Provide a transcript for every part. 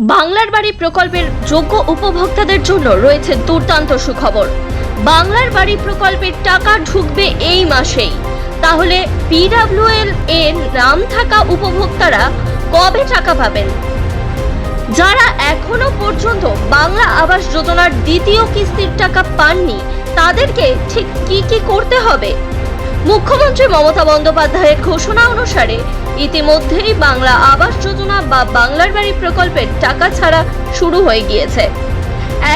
বাংলার বাড়ি প্রকল্পের যোগ্য উপভোক্তাদের জন্য রয়েছে দুর্দান্ত সুখবর। বাংলার বাড়ি প্রকল্পের টাকা ঢুকবে এই মাসেই। তাহলে পিডাব্লিউএল এর নাম থাকা উপভোক্তারা কবে টাকা পাবেন? যারা এখনও পর্যন্ত বাংলা আবাস যোজনার দ্বিতীয় কিস্তির টাকা পাননি, তাদেরকে ঠিক কি কি করতে হবে? মুখ্যমন্ত্রী মমতা বন্দ্যোপাধ্যায়ের ঘোষণা অনুসারে ইতিমধ্যেই বাংলা আবাস যোজনা বা বাংলার বাড়ি প্রকল্পের টাকা ছাড়া শুরু হয়ে গিয়েছে।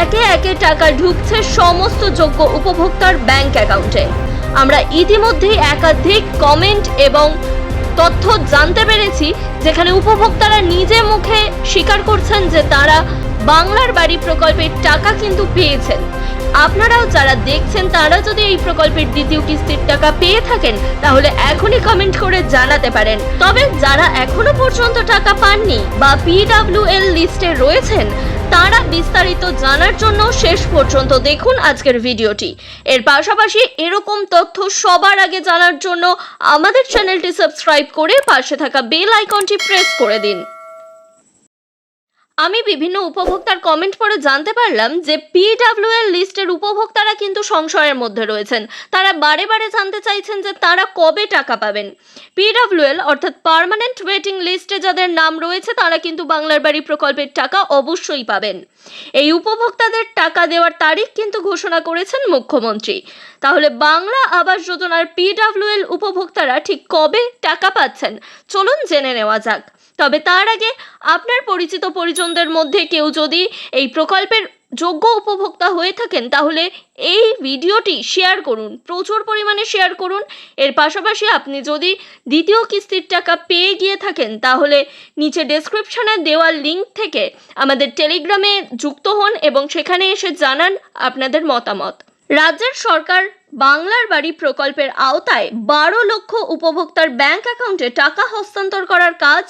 একে একে টাকা ঢুকছে সমস্ত যোগ্য উপভোক্তার ব্যাংক অ্যাকাউন্টে। আমরা ইতিমধ্যেই একাধিক কমেন্ট এবং তথ্য জানতে পেরেছি, যেখানে উপভোক্তারা নিজে মুখে স্বীকার করছেন যে তারা বাংলার বাড়ি প্রকল্পের টাকা কিন্তু পেয়েছেন। আপনারাও যারা দেখছেন, তারা যদি এই প্রকল্পের দ্বিতীয় কিস্তির টাকা পেয়ে থাকেন, তাহলে এখনই কমেন্ট করে জানাতে পারেন। তবে যারা এখনও পর্যন্ত টাকা পাননি বা পিডাব্লিউএল লিস্টে রয়েছেন, তারা বিস্তারিত জানার জন্য শেষ পর্যন্ত দেখুন আজকের ভিডিওটি। এর পাশাপাশি এরকম তথ্য সবার আগে জানার জন্য আমাদের চ্যানেলটি সাবস্ক্রাইব করে পাশে থাকা বেল আইকনটি প্রেস করে দিন। আমি বিভিন্ন উপভোক্তার কমেন্ট পড়ে জানতে পারলাম যে পিডাব্লিউএল লিস্টের উপভোক্তারা কিন্তু সংশয়ের মধ্যে রয়েছেন। তারা বারে বারে জানতে চাইছেন যে তারা কবে টাকা পাবেন। পিডাব্লিউএল অর্থাৎ পার্মানেন্ট ওয়েটিং লিস্টে যাদের নাম রয়েছে, তারা কিন্তু বাংলার বাড়ি প্রকল্পের টাকা অবশ্যই পাবেন। এই উপভোক্তাদের টাকা দেওয়ার তারিখ কিন্তু ঘোষণা করেছেন মুখ্যমন্ত্রী। তাহলে বাংলা আবাস যোজনার পিডাব্লিউএল উপভোক্তারা ঠিক কবে টাকা পাচ্ছেন? চলুন জেনে নেওয়া যাক। তবে তার আগে আপনার পরিচিত পরিজনদের মধ্যে কেউ যদি এই প্রকল্পের যোগ্য উপভোক্তা হয়ে থাকেন, তাহলে এই ভিডিওটি শেয়ার করুন, প্রচুর পরিমাণে শেয়ার করুন। এর পাশাপাশি আপনি যদি দ্বিতীয় কিস্তির টাকা পেয়ে গিয়ে থাকেন, তাহলে নিচে ডেসক্রিপশনে দেওয়া লিঙ্ক থেকে আমাদের টেলিগ্রামে যুক্ত হন এবং সেখানে এসে জানান আপনাদের মতামত। রাজ্যের সরকার বাংলার বাড়ি প্রকল্পের আওতায় বারো লক্ষ উপভোক্তার ব্যাংক অ্যাকাউন্টে টাকা হস্তান্তর করার কাজ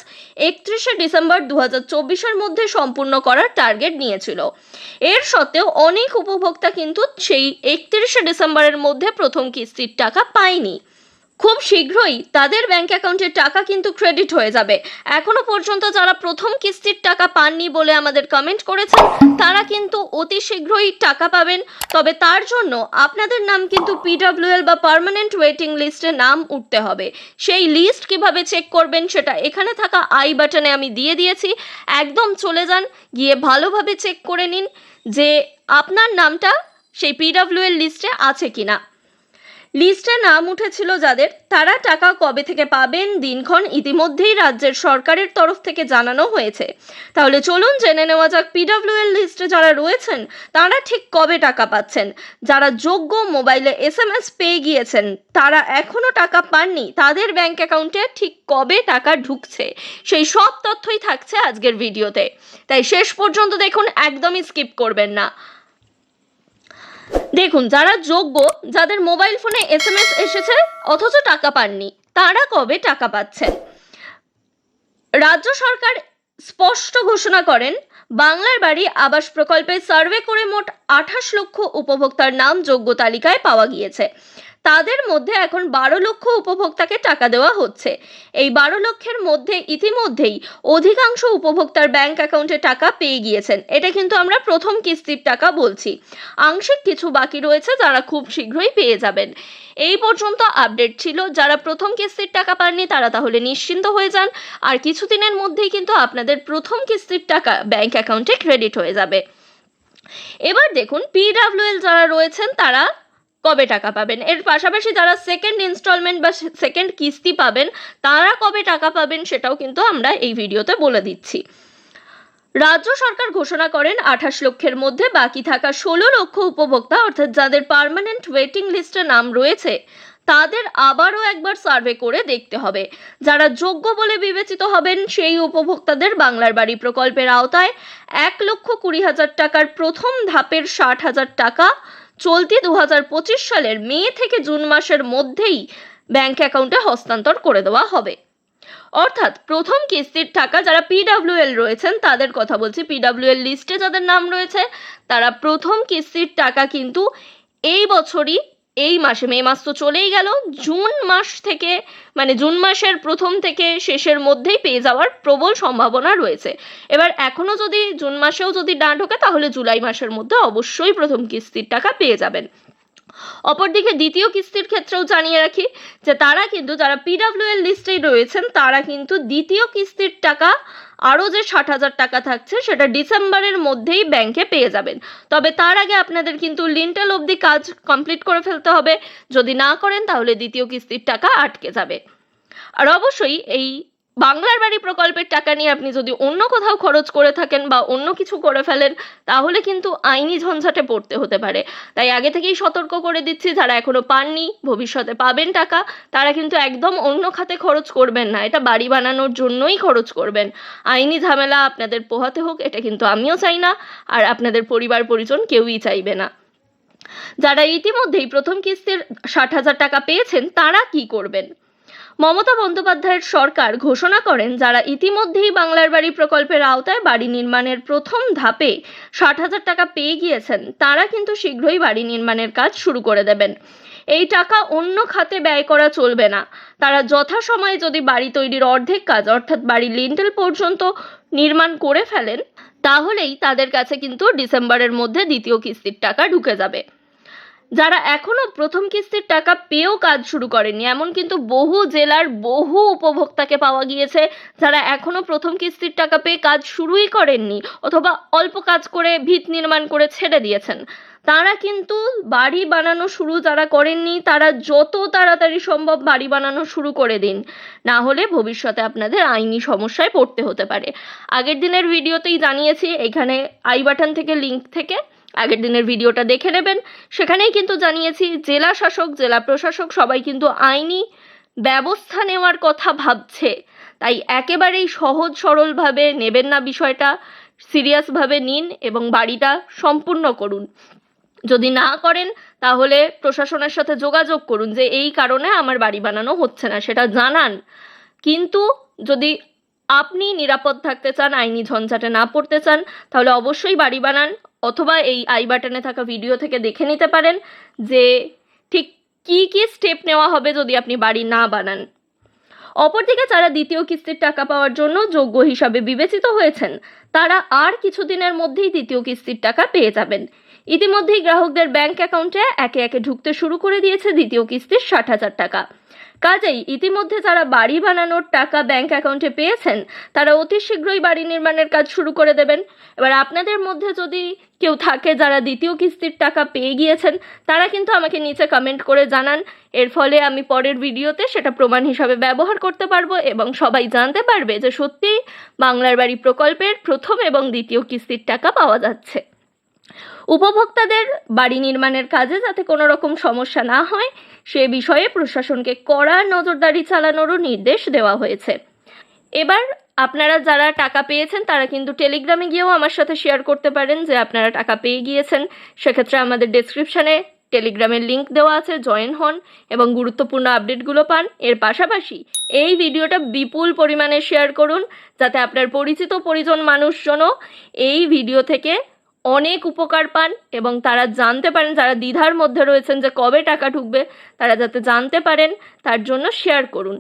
একত্রিশে ডিসেম্বর দু হাজার মধ্যে সম্পূর্ণ করার টার্গেট নিয়েছিল। এর সত্ত্বেও অনেক উপভোক্তা কিন্তু সেই একত্রিশে ডিসেম্বরের মধ্যে প্রথম কিস্তির টাকা পায়নি। খুব শীঘ্রই তাদের ব্যাংক অ্যাকাউন্টে টাকা কিন্তু ক্রেডিট হয়ে যাবে। এখনও পর্যন্ত যারা প্রথম কিস্তির টাকা পাননি বলে আমাদের কমেন্ট করেছেন, তারা কিন্তু অতি শীঘ্রই টাকা পাবেন। তবে তার জন্য আপনাদের নাম কিন্তু পিডাব্লিউএল বা পার্মানেন্ট ওয়েটিং লিস্টে নাম উঠতে হবে। সেই লিস্ট কীভাবে চেক করবেন সেটা এখানে থাকা আই বাটনে আমি দিয়ে দিয়েছি। একদম চলে যান, গিয়ে ভালোভাবে চেক করে নিন যে আপনার নামটা সেই পিডাব্লিউএল লিস্টে আছে কিনা। লিস্টে নাম উঠেছিল যাদের। তারা টাকা কবে থেকে পাবেন দিনক্ষণ ইতিমধ্যেই রাজ্যের সরকারের তরফ থেকে জানানো হয়েছে। তাহলে চলুন জেনে নেওয়া যাক, পিডাব্লিউএল লিস্টে যারা রয়েছেন, তারা ঠিক কবে টাকা পাচ্ছেন? যারা যোগ্য মোবাইলে এস এম এস পেয়ে গিয়েছেন, তারা এখনও টাকা পাননি, তাদের ব্যাংক অ্যাকাউন্টে ঠিক কবে টাকা ঢুকছে? সেই সব তথ্যই থাকছে আজকের ভিডিওতে। তাই শেষ পর্যন্ত দেখুন, একদমই স্কিপ করবেন না। দেখুন, যারা যোগ্য, যাদের মোবাইল ফোনে এস এম এস এসেছে, অথচ টাকা পাননি, তারা কবে টাকা পাচ্ছেন রাজ্য সরকার স্পষ্ট ঘোষণা করেন, বাংলার বাড়ি আবাস প্রকল্পে সার্ভে করে মোট আঠাশ লক্ষ উপভোক্তার নাম যোগ্য তালিকায় পাওয়া গিয়েছে। তাদের মধ্যে এখন বারো লক্ষ উপভোক্তাকে টাকা দেওয়া হচ্ছে। এই বারো লক্ষের মধ্যে ইতিমধ্যেই অধিকাংশ উপভোক্তার ব্যাংক অ্যাকাউন্টে টাকা পেয়ে গিয়েছেন। এটা কিন্তু আমরা প্রথম কিস্তির টাকা বলছি। আংশিক কিছু বাকি রয়েছে যারা খুব শীঘ্রই পেয়ে যাবেন। এই পর্যন্ত আপডেট ছিল। যারা প্রথম কিস্তির টাকা পাননি, তারা তাহলে নিশ্চিন্ত হয়ে যান। আর কিছুদিনের মধ্যেই কিন্তু আপনাদের প্রথম কিস্তির টাকা ব্যাংক অ্যাকাউন্টে ক্রেডিট হয়ে যাবে। এবার দেখুন পিডাব্লিউএল যারা রয়েছেন, তারা কবে টাকা পাবেন? এর পাশাপাশি যারা সেকেন্ড ইনস্টলমেন্ট বা সেকেন্ড কিস্তি পাবেন, তারা কবে টাকা পাবেন সেটাও কিন্তু আমরা এই ভিডিওতে বলে দিচ্ছি। রাজ্য সরকার ঘোষণা করেন আঠাশ লক্ষের মধ্যে বাকি থাকা ষোলো লক্ষ উপভোক্তা, অর্থাৎ যাদের পার্মানেন্ট ওয়েটিং লিস্টে নাম রয়েছে, তাদের আবারও একবার সার্ভে করে দেখতে হবে। যারা যোগ্য বলে বিবেচিত হবেন, সেই উপভোক্তাদের বাংলার বাড়ি প্রকল্পের আওতায় এক লক্ষ কুড়ি হাজার টাকার প্রথম ধাপের ষাট হাজার টাকা চলতি দু হাজার পঁচিশ সালের মে থেকে জুন মাসের মধ্যেই ব্যাংক অ্যাকাউন্টে হস্তান্তর করে দেওয়া হবে। অর্থাৎ প্রথম কিস্তির টাকা যারা পিডাব্লিউএল রয়েছেন, তাদের কথা বলছি। পিডাব্লিউএল লিস্টে যাদের নাম রয়েছে, তারা প্রথম কিস্তির টাকা কিন্তু এই বছরই এই মাসে, মে মাস তো চলেই গেল। জুন মাস থেকে মানে জুন মাসের প্রথম থেকে শেষের মধ্যেই পেয়ে যাওয়ার প্রবল সম্ভাবনা রয়েছে। এবার এখনও যদি জুন মাসেও যদি না ঢোকে, তাহলে জুলাই মাসের মধ্যে অবশ্যই প্রথম কিস্তির টাকা পেয়ে যাবেন। অপরদিকে দ্বিতীয় কিস্তির ক্ষেত্রেও জানিয়ে রাখি যে তারা কিন্তু যারা পিডাব্লিউএল লিস্টে রয়েছেন, তারা কিন্তু দ্বিতীয় কিস্তির টাকা আরও যে ষাট হাজার টাকা থাকছে, সেটা ডিসেম্বরের মধ্যেই ব্যাংকে পেয়ে যাবেন। তবে তার আগে আপনাদের কিন্তু লিন্টেল অবধি কাজ কমপ্লিট করে ফেলতে হবে। যদি না করেন, তাহলে দ্বিতীয় কিস্তির টাকা আটকে যাবে। আর অবশ্যই এই বাংলার বাড়ি প্রকল্পের টাকা নিয়ে আপনি যদি অন্য কোথাও খরচ করে থাকেন বা অন্য কিছু করে ফেলেন, তাহলে কিন্তু আইনি ঝঞ্ঝাটে পড়তে হতে পারে। তাই আগে থেকেই সতর্ক করে দিচ্ছি, যারা এখনও পাননি, ভবিষ্যতে পাবেন টাকা, তারা কিন্তু একদম অন্য খাতে খরচ করবেন না। এটা বাড়ি বানানোর জন্যই খরচ করবেন। আইনি ঝামেলা আপনাদের পোহাতে হোক, এটা কিন্তু আমিও চাই না, আর আপনাদের পরিবার পরিজন কেউই চাইবে না। যারা ইতিমধ্যেই প্রথম কিস্তির ষাট হাজার টাকা পেয়েছেন, তারা কি করবেন? মমতা বন্দ্যোপাধ্যায়ের সরকার ঘোষণা করেন, যারা ইতিমধ্যেই বাংলার বাড়ি প্রকল্পের আওতায় বাড়ি নির্মাণের প্রথম ধাপে ষাট হাজার টাকা পেয়ে গিয়েছেন, তারা কিন্তু শীঘ্রই বাড়ি নির্মাণের কাজ শুরু করে দেবেন। এই টাকা অন্য খাতে ব্যয় করা চলবে না। তারা যথাসময়ে যদি বাড়ি তৈরির অর্ধেক কাজ, অর্থাৎ বাড়ির লিন্টেল পর্যন্ত নির্মাণ করে ফেলেন, তাহলেই তাদের কাছে কিন্তু ডিসেম্বরের মধ্যে দ্বিতীয় কিস্তির টাকা ঢুকে যাবে। যারা এখনও প্রথম কিস্তির টাকা পেয়েও কাজ শুরু করেনি এমন কিন্তু বহু জেলার বহু উপভোক্তাকে পাওয়া গিয়েছে যারা এখনও প্রথম কিস্তির টাকা পেয়ে কাজ শুরুই করেননি অথবা অল্প কাজ করে ভিত নির্মাণ করে ছেড়ে দিয়েছেন। তারা কিন্তু বাড়ি বানানো শুরু যারা করেননি, তারা যত তাড়াতাড়ি সম্ভব বাড়ি বানানো শুরু করে দিন। না হলে ভবিষ্যতে আপনাদের আইনি সমস্যায় পড়তে হতে পারে। আগের দিনের ভিডিওতেই জানিয়েছি, এখানে আই বাটন থেকে, লিংক থেকে আগের দিনের ভিডিওটা দেখে নেবেন। সেখানেই কিন্তু জানিয়েছি, জেলা শাসক, জেলা প্রশাসক সবাই কিন্তু আইনি ব্যবস্থা নেওয়ার কথা ভাবছে। তাই একেবারেই সহজ সরলভাবে নেবেন না বিষয়টা, সিরিয়াসভাবে নিন এবং বাড়িটা সম্পূর্ণ করুন। যদি না করেন, তাহলে প্রশাসনের সাথে যোগাযোগ করুন যে, এই কারণে আমার বাড়ি বানানো হচ্ছে না, সেটা জানান। কিন্তু যদি আপনি নিরাপদ থাকতে চান, আইনি ঝঞ্ঝাটে না পড়তে চান, তাহলে অবশ্যই বাড়ি বানান অথবা এই আই বাটনে থাকা ভিডিও থেকে দেখে নিতে পারেন যে ঠিক কী কী স্টেপ নেওয়া হবে যদি আপনি বাড়ি না বানান। অপরদিকে যারা দ্বিতীয় কিস্তির টাকা পাওয়ার জন্য যোগ্য হিসাবে বিবেচিত হয়েছেন, তারা আর কিছুদিনের মধ্যেই দ্বিতীয় কিস্তির টাকা পেয়ে যাবেন। ইতিমধ্যেই গ্রাহকদের ব্যাংক অ্যাকাউন্টে একে একে ঢুকতে শুরু করে দিয়েছে দ্বিতীয় কিস্তির ষাট হাজার টাকা। কাজেই ইতিমধ্যে যারা বাড়ি বানানোর টাকা ব্যাংক অ্যাকাউন্টে পেয়েছেন, তারা অতি শীঘ্রই বাড়ি নির্মাণের কাজ শুরু করে দেবেন। এবার আপনাদের মধ্যে যদি কেউ থাকে যারা দ্বিতীয় কিস্তির টাকা পেয়ে গিয়েছেন, তারা কিন্তু আমাকে নিচে কমেন্ট করে জানান। এর ফলে আমি পরের ভিডিওতে সেটা প্রমাণ হিসাবে ব্যবহার করতে পারব এবং সবাই জানতে পারবে যে সত্যিই বাংলার বাড়ি প্রকল্পের প্রথম এবং দ্বিতীয় কিস্তির টাকা পাওয়া যাচ্ছে। উপভোক্তাদের বাড়ি নির্মাণের কাজে যাতে কোনো রকম সমস্যা না হয়, সে বিষয়ে প্রশাসনকে কড়া নজরদারি চালানোরও নির্দেশ দেওয়া হয়েছে। এবার আপনারা যারা টাকা পেয়েছেন, তারা কিন্তু টেলিগ্রামে গিয়েও আমার সাথে শেয়ার করতে পারেন যে আপনারা টাকা পেয়ে গিয়েছেন। সেক্ষেত্রে আমাদের ডেসক্রিপশানে টেলিগ্রামের লিঙ্ক দেওয়া আছে জয়েন হন এবং গুরুত্বপূর্ণ আপডেটগুলো পান। এর পাশাপাশি এই ভিডিওটা বিপুল পরিমাণে শেয়ার করুন, যাতে আপনার পরিচিত পরিজন মানুষজনও এই ভিডিও থেকে অনেক উপকার পান এবং তারা জানতে পারেন, যারা দ্বিধার মধ্যে রয়েছেন যে কবে টাকা ঢুকবে, তারা যাতে জানতে পারেন, তার জন্য শেয়ার করুন।